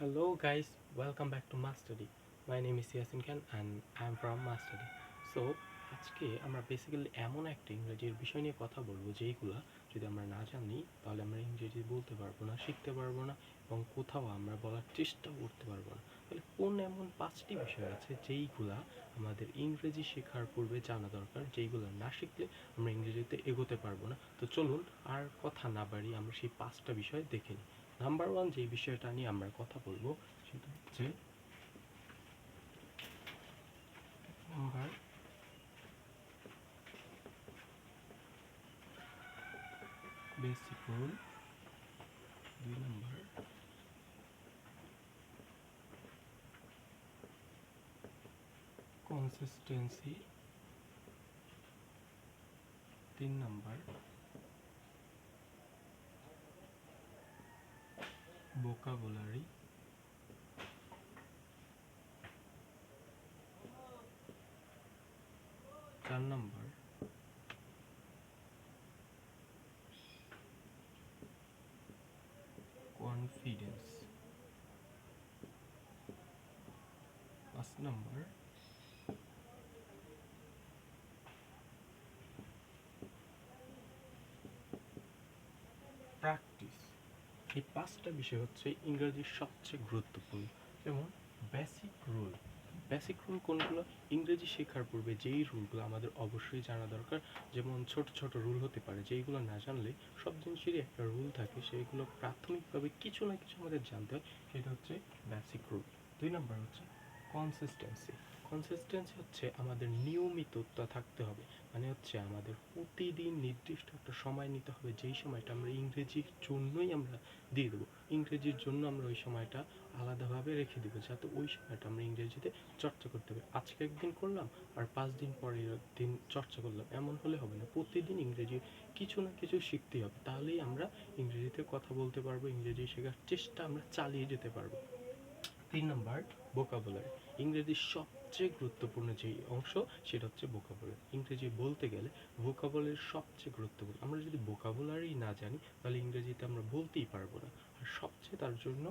Hello guys, welcome back to Mastery. My name is Yasin Khan and I am from Mastery. So আজকে আমরা basically এমন একটা ইংরেজির বিষয় নিয়ে কথা বলব যেইগুলো যদি আমরা না জানি তাহলে আমরা ইংরেজি বলতে পারব না, শিখতে পারব না এবং কোথাও আমরা বলার চেষ্টাও করতে পারব না। তাহলে কোন এমন পাঁচটি বিষয় আছে যেইগুলা আমাদের ইংরেজি শেখার পূর্বে জানা দরকার, যেইগুলো না শিখলে আমরা ইংরেজিতে এগোতে পারব না? তো চলুন আর কথা না বাড়িয়ে আমরা সেই পাঁচটা বিষয় দেখে নিই। নাম্বার ওয়ান যে বিষয়টা নিয়ে আমরা কথা বলব সেটা হচ্ছে বেসিক রুল দুই consistency তিন নাম্বার vocabulary চার নাম্বার কনফিডেন্স নাম্বার প্র্যাকটিস এই পাঁচটা বিষয় হচ্ছে ইংরেজির সবচেয়ে গুরুত্বপূর্ণ। যেমন বেসিক রুল বেসিক রুল কোনগুলো? ইংরেজি শেখার পূর্বে যেই রুলগুলো আমাদের অবশ্যই জানা দরকার। যেমন, ছোট ছোট রুল হতে পারে, যেইগুলো না জানলে সব জিনিসেরই একটা রুল থাকে সেইগুলো প্রাথমিকভাবে কিছু না কিছু আমাদের জানতে হয়। সেটা হচ্ছে বেসিক রুল দুই নম্বর হচ্ছে কনসিস্টেন্সি কনসিস্টেন্সি হচ্ছে আমাদের নিয়মিততা থাকতে হবে। মানে হচ্ছে আমাদের প্রতিদিন নির্দিষ্ট একটা সময় নিতে হবে, যেই সময়টা আমরা ইংরেজির জন্যই আমরা দিয়ে দেবো। ইংরেজির জন্য আমরা ওই সময়টা আলাদাভাবে রেখে দেবো, যাতে ওই সময়টা আমরা ইংরেজিতে চর্চা করতে হবে আজকে একদিন করলাম, আর পাঁচ দিন পরের দিন চর্চা করলাম। এমন হলে হবে না। প্রতিদিন ইংরেজি কিছু না কিছু শিখতেই হবে। তাহলেই আমরা ইংরেজিতে কথা বলতে পারব, ইংরেজি শেখার চেষ্টা আমরা চালিয়ে যেতে পারব। তিন নম্বর বোকাবুলারি ইংরেজির সবচেয়ে গুরুত্বপূর্ণ যে অংশ, সেটা হচ্ছে বোকাবুলারি ইংরেজি বলতে গেলে ভোকাবুলারি সবচেয়ে গুরুত্বপূর্ণ। আমরা যদি ভোকাবুলারি না জানি, তাহলে ইংরেজিতে আমরা বলতেই পারব না। আর সবচেয়ে তার জন্য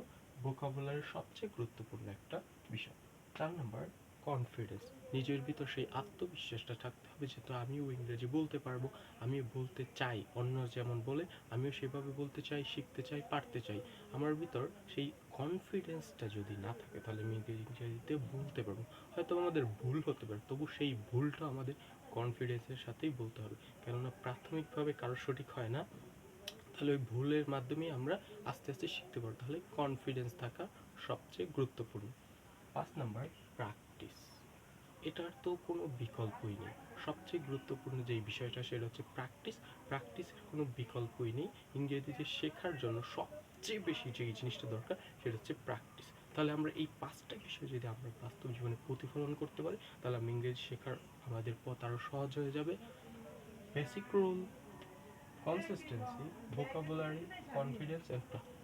ভোকাবুলারি সবচেয়ে গুরুত্বপূর্ণ একটা বিষয়। চার নম্বর কনফিডেন্স নিজের ভিতর সেই আত্মবিশ্বাসটা থাকতে হবে যেহেতু আমিও ইংরেজি বলতে পারব আমি বলতে চাই। অন্য যেমন বলে, আমিও সেভাবে বলতে চাই, শিখতে চাই, পারতে চাই। আমার ভিতর সেই কনফিডেন্সটা যদি না থাকে, তাহলে আমি ইংরেজিতে বলতে পারব। হয়তো আমাদের ভুল হতে পারে, তবু সেই ভুলটা আমাদের কনফিডেন্সের সাথেই বলতে হবে। কেননা প্রাথমিকভাবে কারও সঠিক হয় না, তাহলে ওই ভুলের মাধ্যমে আমরা আস্তে আস্তে শিখতে পারব। তাহলে কনফিডেন্স থাকা সবচেয়ে গুরুত্বপূর্ণ। পাঁচ নাম্বার প্র্যাকটিস এটার তো কোনো বিকল্পই নেই। সবচেয়ে গুরুত্বপূর্ণ যেই বিষয়টা, সেটা হচ্ছে প্র্যাকটিস প্র্যাকটিসের কোনো বিকল্পই নেই। ইংরেজিতে শেখার জন্য সবচেয়ে বেশি যে জিনিসটা দরকার, সেটা হচ্ছে প্র্যাকটিস তাহলে আমরা এই পাঁচটা বিষয় যদি আমরা বাস্তব জীবনে প্রতিফলন করতে পারি, তাহলে আমি ইংরেজি শেখার আমাদের পথ আরও সহজ হয়ে যাবে। Basic rule consistency vocabulary confidence and practice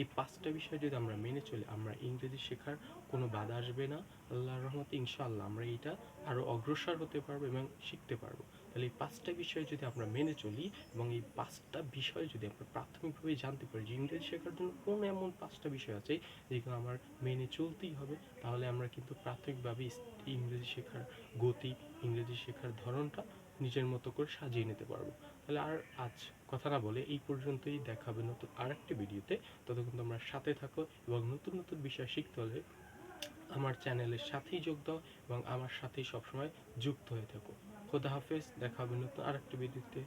এই পাঁচটা বিষয় যদি আমরা মেনে চলি, আমরা ইংরেজি শেখার কোনো বাধা আসবে না, আল্লাহর রহমতে ইনশাআল্লাহ আমরা এটা আরও অগ্রসর হতে পারব এবং শিখতে পারব। তাহলে এই পাঁচটা বিষয় যদি আমরা মেনে চলি এবং এই পাঁচটা বিষয় যদি আমরা প্রাথমিকভাবে জানতে পারি যে ইংরেজি শেখার জন্য কোন এমন পাঁচটা বিষয় আছে যেগুলো আমার মেনে চলতেই হবে, তাহলে আমরা কিন্তু প্রাথমিকভাবে ইংরেজি শেখার গতি, ইংরেজি শেখার ধরনটা নিজের মতো করে সাজিয়ে নিতে পারব। তাহলে আর আজ কথা না বলে এই পর্যন্তই দেখাবে নতুন আরেকটি ভিডিওতে। ততক্ষণ তোমরা সাথে থাকো এবং নতুন নতুন বিষয় শিখতে হলে আমার চ্যানেলের সাথেই যোগ দাও এবং আমার সাথেই সবসময় যুক্ত হয়ে থাকো। খোদা হাফেজ, দেখা হবে নতুন আরেকটি ভিডিওতে।